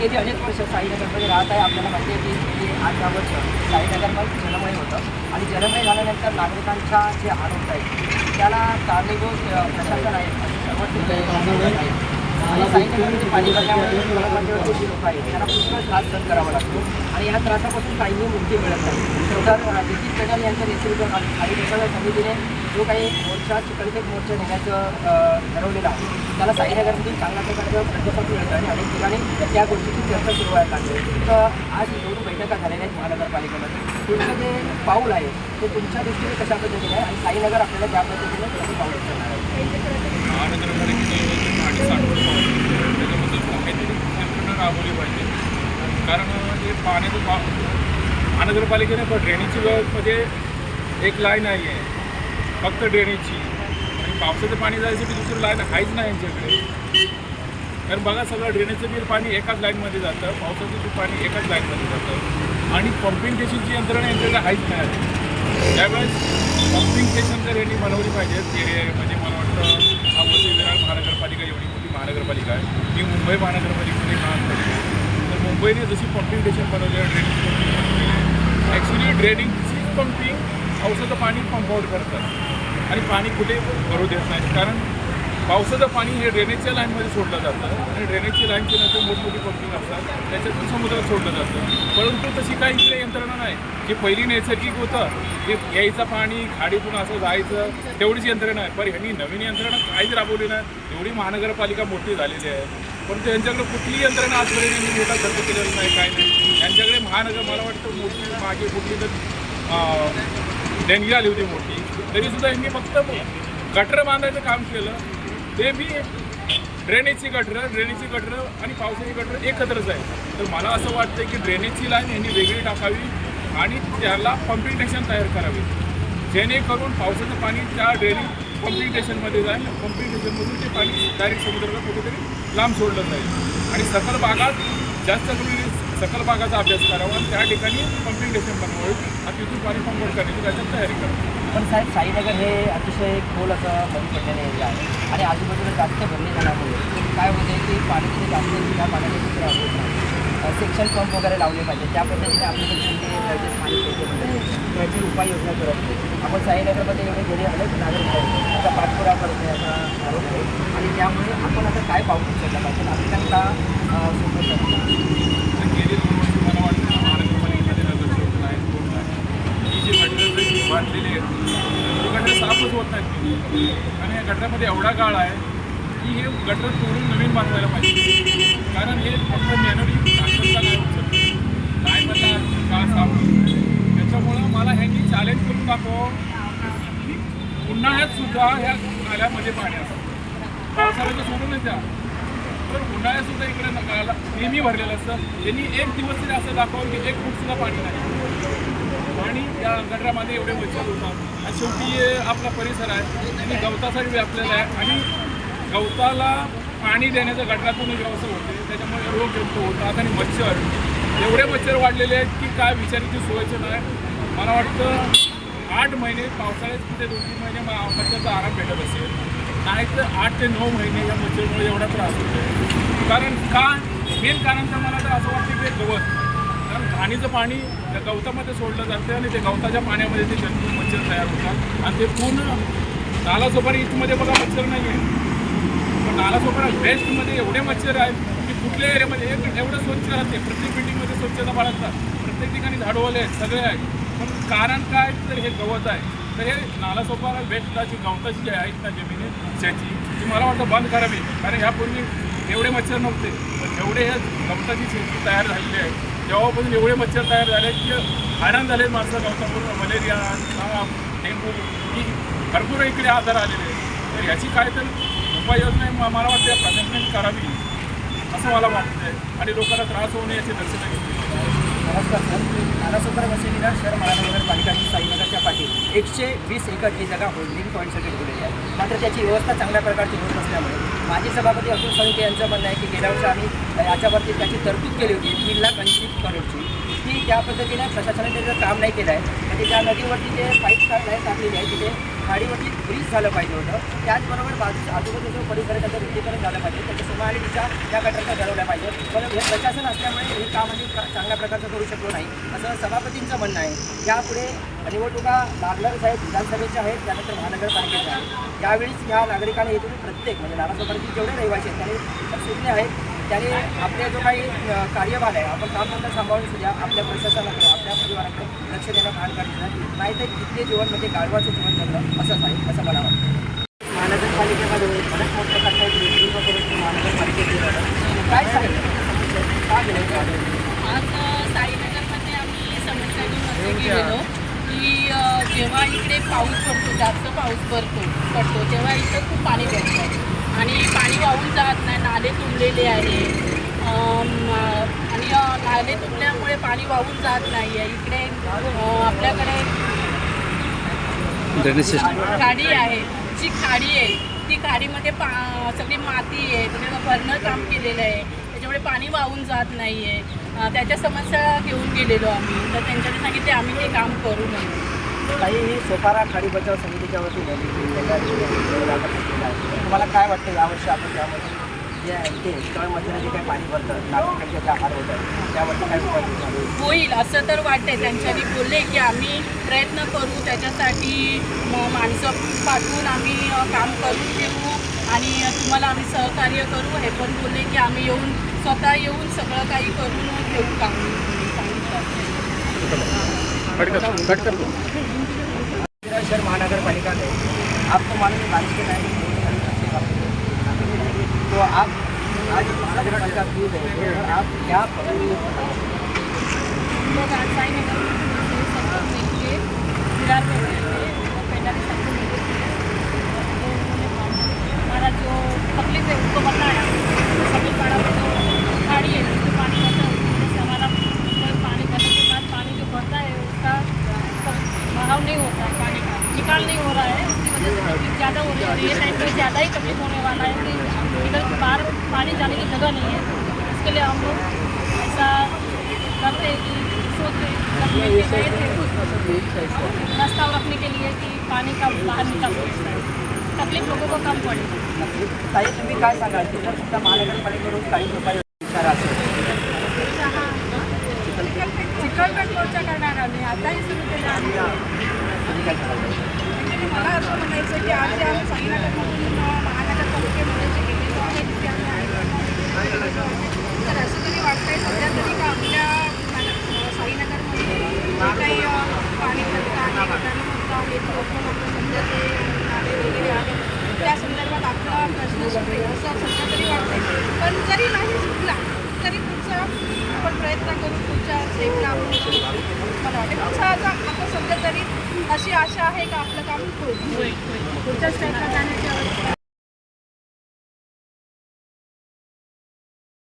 येथे अनेक वर्ष साईनगरमध्ये राहत आहे. आपल्याला माहिती आहे की हे आठ दहा वर्ष साईनगरमध्ये जलमय होतं. आणि जलमय झाल्यानंतर नागरिकांच्या जे आरोप आहेत त्याला कारणीभूत प्रशासन आहे. सर्व आणि साईनगरमध्ये पाणी भरल्यामुळे जे लोक आहेत त्यांना पुष्कळ त्रास सहन करावा लागतो. आणि या त्रासापासून काहीही मुक्ती मिळत नाही. तर अ, नितीन पेडल यांच्या नेतृत्वाखाली खाली निसर्ग समितीने जो काही मोर्चा चिकलखेत मोर्चा नेण्याचं ठरवलेला ठरवलेलं आहे त्याला साईनगरमधून चांगल्या प्रकारचं प्रतिसाद मिळतं आणि अनेक ठिकाणी त्या गोष्टीची चर्चा सुरू व्हायला लागली. तर आज दोन बैठका झालेल्या आहेत महानगरपालिकेमध्ये. तुमचं जे पाऊल आहे ते तुमच्या दृष्टीने कशा पद्धतीने आहे? आणि साईनगर आपल्याला त्या पद्धतीने कसं पाऊल उचलणार जे पाणी राबवली पाहिजे कारण हे पाण्याचं महानगरपालिकेने पण ड्रेनेजची व्यवस्था म्हणजे एक लाईन नाही आहे फक्त ड्रेनेजची. आणि पावसाचं पाणी जायसाठी दुसरं लाईन आहेच नाही यांच्याकडे. कारण बघा सगळं ड्रेनेजचं बिल पाणी एकाच लाईनमध्ये जातं पावसाचं बी पाणी एकाच लाईनमध्ये जातं. आणि पंपिंग स्टेशनची यंत्रणा यांच्याकडे आहेच नाही त्यावेळेस पंपिंग स्टेशन जर यांनी बनवली पाहिजेत. म्हणजे मला वाटतं अमरावती विरार महानगरपालिका एवढी मोठी महानगरपालिका आहे. ही मुंबई महानगरपालिकेमध्ये महानगरपालिका आहे तर मुंबईने जशी पंपिंग स्टेशन बनवले ड्रेनिंग ॲक्च्युली ड्रेनिंगची पंपिंग पावसाचं पाणी पंप करतात. आणि पाणी कुठे भरू देत नाही. कारण पावसाचं पाणी हे ड्रेनेजच्या लाईनमध्ये सोडलं जातं. आणि ड्रेनेजची लाईनची नंतर मोठमोठी पंपिंग असतात त्याच्यातून समुद्रात सोडलं जातं. परंतु तशी काही इकडे यंत्रणा नाही. जे पहिली नैसर्गिक होतं ते यायचं पाणी खाडीतून असं जायचं तेवढीच यंत्रणा आहे. पण ह्यांनी नवीन यंत्रणा काहीच राबवली नाही. एवढी महानगरपालिका मोठी झालेली आहे. परंतु यांच्याकडे कुठली यंत्रणा आजपर्यंत यांनी मोठा खर्च केलेला नाही काय नाही. यांच्याकडे महानगर मला वाटतं मोठी मागे कुठली तर देणगी आली होती मोठी तरीसुद्धा यांनी फक्त गटर बांधायचं काम केलं. ते मी ड्रेनेजची गटरं ड्रेनेजची गटरं आणि पावसाची गटरं एकत्रच आहे. तर मला असं वाटतं की ड्रेनेजची लाईन यांनी वेगळी टाकावी आणि त्याला पंपिंग स्टेशन तयार करावे. जेणेकरून पावसाचं पाणी त्या ड्रेनेज पंपिंग स्टेशनमध्ये जाईल. पंपिंग स्टेशनमधून ते पाणी डायरेक्ट समुद्राला कुठेतरी लांब सोडलं जाईल. आणि सकल भागात जास्त करून सकल भागाचा अभ्यास करावा. आणि त्या ठिकाणी पंपिंग स्टेशन बनवावे. आणि तिथून पाणी पंपआउट करण्याची त्याच्यात तयारी करावी पण साहेब साईनगर हे अतिशय खोल असं बंद पडलेलं एरिया आहे. आणि आजूबाजूला जास्त भरणी झाल्यामुळे काय होते की पाणी तिथे जास्त त्या पाण्याचे चित्र होत नाही. सेक्शन पंप वगैरे लावले पाहिजे. त्या पद्धतीने आपल्याकडे जे योजना त्याची उपाययोजना करत नाही आपण साईनगरमध्ये एवढे गेले अनेक नागरिक आहेत. आता पाठपुरा करत आहे असा आरोप आहे. आणि त्यामुळे आपण आता काय पाहू उचललं पाहिजे? नागरिकांना अं, सोबत धरून. गेली दोन वर्ष मला वाटतं महानगरपालिकेमध्ये नगरसेवक नाही कोण नाही ही जी गटर जरी बांधलेली आहेत ती गटर साफच होत नाहीत आणि या गटरामध्ये एवढा गाळ आहे की हे गटर तोडून नवीन बांधायला पाहिजे. कारण हे फक्त मॅन्युअली टाकता नाही काय म्हणला का त्याच्यामुळं मला ह्यांनी चॅलेंज करून दाखव. की उन्हाळ्यात सुद्धा ह्या नाल्यामध्ये पाणी असतं. पावसाळ्याचं सोडूनच द्या तर उन्हाळ्यात सुद्धा इकडे नेहमी भरलेलं असतं. त्यांनी एक दिवस तरी असं दाखवलं की एक फूट सुद्धा पाणी नाही. आणि या गटरामध्ये एवढे मच्छर होतात आणि शेवटी हे आपला परिसर आहे. आणि गवतासाठी व्यापलेला आहे. आणि गवताला पाणी देण्याचं गटरातून व्यवस्था होते. त्याच्यामुळे रोग व्यक्त होतात आणि मच्छर. एवढे मच्छर वाढलेले आहेत की काय विचारायची सोयचं नाही. मला वाटतं आठ महिने पावसाळ्यात कुठे दोन तीन महिने मच्छरचा आराम भेटत असेल. नाही तर आठ ते नऊ महिने या मच्छरमुळे एवढा त्रास होतो कारण का? मेन कारण तर मला तर असं वाटतं की गवत. कारण घाणीचं पाणी त्या गवतामध्ये सोडलं जातं आणि ते गवताच्या पाण्यामध्ये ते जंतू मच्छर तयार होतात. आणि ते पूर्ण नालासोपारी इथमध्ये बघा मच्छर नाही आहे पण नालासोपारा वेस्टमध्ये एवढे मच्छर आहेत की कुठल्या एरियामध्ये एक एवढं स्वच्छ राहते प्रत्येक बिल्डिंगमध्ये स्वच्छता बाळगतात. प्रत्येक ठिकाणी झाडवले आहेत सगळे आहेत. पण कारण काय? तर हे गवत आहे. तर हे नालासोपारा वेस्टला गवताची जी आहेत ना जमिनी त्याची ती मला वाटतं बंद करावी. कारण ह्यापूर्वी एवढे मच्छर नव्हते. पण जेवढे हे गवताची शेती तयार झालेली आहे. तेव्हापासून एवढे मच्छर तयार झाले की हैराण झाले माणसं गवतापूर्ण मलेरिया ताप डेंगू ही भरपूर इकडे आजार आलेले आहेत. तर याची काय तर उपाययोजना मला वाटते प्रशासनाने करावी असं मला वाटतं आणि लोकांना त्रास होऊ नये याची दक्षता घेतली नमस्कार सर. नालासोपारा वसईविरार शहर महानगरपालिका आणि साईनगरच्या पाठी एकशे वीस एकर ही जागा होल्डिंग पॉईंटसाठी ठेवलेली आहे. मात्र त्याची व्यवस्था चांगल्या प्रकारची होत नसल्यामुळे माजी सभापती अतुल साळुंके यांचं म्हणणं आहे की गेल्या वर्षी आम्ही याच्यावरती त्याची तरतूद केली होती तीन लाख ऐंशी करोडची. की त्या पद्धतीने प्रशासनाने त्याचं काम नाही केलं आहे म्हणजे त्या नदीवरती जे पाईप नाही टाकलेली आहे तिथे खाडीवरती ब्रिज झालं पाहिजे होतं. त्याचबरोबर बाजू आजूबाजूचं परिसर त्याचं रुंदीकरण झालं पाहिजे त्याच्या सीमा आणि दिशा त्या गटारच्या ठरवल्या पाहिजे पण हे प्रशासन असल्यामुळे हे काम आम्ही चांगल्या प्रकारचं करू शकलो नाही. असं सभापतींचं म्हणणं आहे. यापुढे निवडणुका लागणारच आहेत विधानसभेच्या आहेत त्यानंतर महानगरपालिकेच्या आहेत. यावेळीच या नागरिकांनी इथून प्रत्येक म्हणजे नारायणगावचे जेवढे रहिवासी आहेत त्यांनी सुटले आहेत. त्याने आपले जो काही कार्यभाग आहे आपण कामधंदा सांभाळून सुद्धा आपल्या प्रशासनाकडे आपल्या परिवाराकडे लक्ष देणं भान काढलं नाही. तर इथले जीवन म्हणजे गाढवाचं जीवन जगणं असंच आहे असं मला वाटतं. महानगरपालिकेमध्ये बऱ्याच मोठ्या करून महानगरपालिकेत. काय का गेलं जेव्हा इकडे पाऊस पडतो जास्त पाऊस पडतो पडतो तेव्हा इथं खूप पाणी पडतं आणि पाणी वाहून जात नाही नाले तुंबलेले आहे आणि नाले तुंबल्यामुळे पाणी वाहून जात नाही आहे. इकडे आपल्याकडे खाडी आहे. जी खाडी आहे ती खाडीमध्ये पा सगळी माती आहे. त्याच्यावर भरणं काम केलेलं आहे. त्याच्यामुळे पाणी वाहून जात नाही आहे त्याच्या समस्या घेऊन गेलेलो आम्ही. तर त्यांच्याने सांगितले आम्ही ते काम करू नये काही ही सोपारा खाडी बचाव समितीच्या वतीने. तुम्हाला काय वाटतं यावर्षी आपण त्यामध्ये जे आहे ते तळमधलं जे काही पाणी भरतं नागरिकांचे ज्या हाल होत आहेत त्यावरती काय उपाययोजना होईल? असं तर वाटतंय. त्यांच्यानी बोलले की आम्ही प्रयत्न करू त्याच्यासाठी म- माणसं पाठवून आम्ही काम करून देऊ आणि तुम्हाला आम्ही सहकार्य करू. हे पण बोलले की आम्ही येऊन स्वतः येऊन सगळं काही करून घेऊ काम. सांगितलं मेरा शहर महानगरपालिका में आपको मालूम है बारिश के टाइम में बहुत सारी फसलें काफी होती हैं। तो आप आज महानगरपालिका क्यों गए? और आप क्या पकड़ी लोग आज साईनगर में सब है कि इधर बाहर पानी जाने की जगह नहीं है। इसके लिए हम लोग ऐसा करते हैं कि सोचते गए थे रास्ता रखने के लिए कि पानी का बाहर निकल तकलीफ़ लोगों को कम पड़े। ताई तुम्ही काय सांगाल तिथं सुद्धा महानगरपालिकेकडून काही उपाययोजना इशारा असेल चिखलपेठ मोर्चा करणार आम्ही. आताही सुरू केला आम्ही. तुम्ही काय सांगाल म्हणजे मला असं म्हणायचं की आज जे आम्ही साईनगरमधून अशी आशा आहे का आपलं काम होईल पुढच्या स्टेपला जाण्याची आवश्यकता